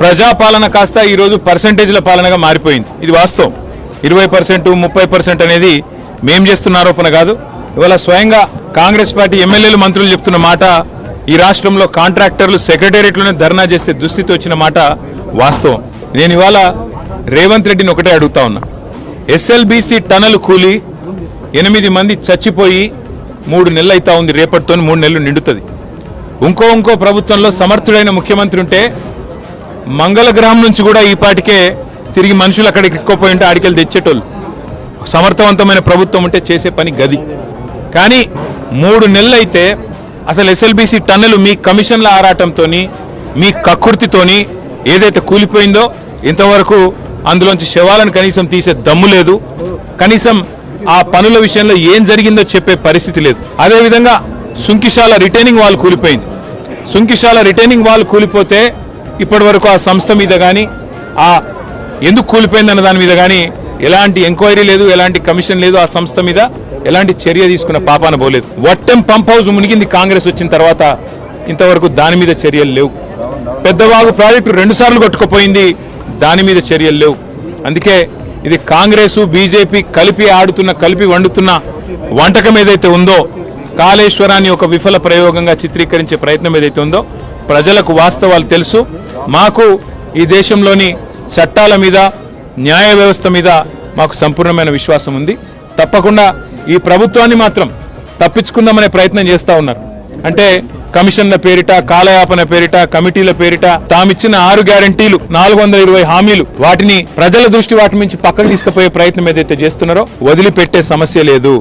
ప్రజాపాలన కాస్త ఈరోజు పర్సంటేజ్ల పాలనగా మారిపోయింది. ఇది వాస్తవం. ఇరవై పర్సెంట్ ముప్పై పర్సెంట్ అనేది మేం చేస్తున్న ఆరోపణ కాదు. ఇవాళ స్వయంగా కాంగ్రెస్ పార్టీ ఎమ్మెల్యేలు మంత్రులు చెప్తున్న మాట ఈ రాష్ట్రంలో కాంట్రాక్టర్లు సెక్రటేరియట్లోనే ధర్నా చేసే దుస్థితి వచ్చిన మాట వాస్తవం. నేను ఇవాళ రేవంత్ రెడ్డిని ఒకటే అడుగుతా ఉన్నా. ఎస్ఎల్బీసీ టనల్ కూలి ఎనిమిది మంది చచ్చిపోయి మూడు నెలలు అవుతా ఉంది. రేపటితో మూడు నెలలు నిండుతుంది. ఇంకో ఇంకో ప్రభుత్వంలో సమర్థుడైన ముఖ్యమంత్రి ఉంటే మంగళగ్రహం నుంచి కూడా ఈ పాటికే తిరిగి మనుషులు అక్కడికి ఎక్కువపోయి ఉంటే ఆడికెళ్ళి తెచ్చేటోళ్ళు. సమర్థవంతమైన ప్రభుత్వం ఉంటే చేసే పని గది. కానీ మూడు నెలలు అయితే అసలు ఎస్ఎల్బీసీ టన్నులు మీ కమిషన్ల ఆరాటంతో మీ కక్కుర్తితోని ఏదైతే కూలిపోయిందో ఇంతవరకు అందులోంచి శవాలను కనీసం తీసే దమ్ము లేదు. కనీసం ఆ పనుల విషయంలో ఏం జరిగిందో చెప్పే పరిస్థితి లేదు. అదేవిధంగా సుంకిశాల రిటైనింగ్ వాల్ కూలిపోయింది. సుంకిశాల రిటైనింగ్ వాల్ కూలిపోతే ఇప్పటి వరకు ఆ సంస్థ మీద కానీ ఆ ఎందుకు కూలిపోయిందన్న దాని మీద కానీ ఎలాంటి ఎంక్వైరీ లేదు ఎలాంటి కమిషన్ లేదు ఆ సంస్థ మీద ఎలాంటి చర్య తీసుకున్న పాపాన పోలేదు. వట్టెం పంప్ హౌస్ మునిగింది కాంగ్రెస్ వచ్చిన తర్వాత ఇంతవరకు దాని మీద చర్యలు లేవు. పెద్దవాగు ప్రాజెక్టు రెండు సార్లు కొట్టుకుపోయింది దాని మీద చర్యలు లేవు. అందుకే ఇది కాంగ్రెస్ బీజేపీ కలిపి ఆడుతున్న కలిపి వండుతున్న వంటకం ఏదైతే ఉందో కాళేశ్వరాన్ని ఒక విఫల ప్రయోగంగా చిత్రీకరించే ప్రయత్నం ఏదైతే ఉందో ప్రజలకు వాస్తవాలు తెలుసు. మాకు ఈ దేశంలోని చట్టాల మీద న్యాయ వ్యవస్థ మీద మాకు సంపూర్ణమైన విశ్వాసం ఉంది. తప్పకుండా ఈ ప్రభుత్వాన్ని మాత్రం తప్పించుకుందామనే ప్రయత్నం చేస్తూ ఉన్నారు. అంటే కమిషన్ల పేరిట కాలయాపన పేరిట కమిటీల పేరిట తామిచ్చిన ఆరు గ్యారంటీలు నాలుగు వందల ఇరవై హామీలు వాటిని ప్రజల దృష్టి వాటి నుంచి పక్కకు తీసుకుపోయే ప్రయత్నం ఏదైతే చేస్తున్నారో వదిలిపెట్టే సమస్య లేదు.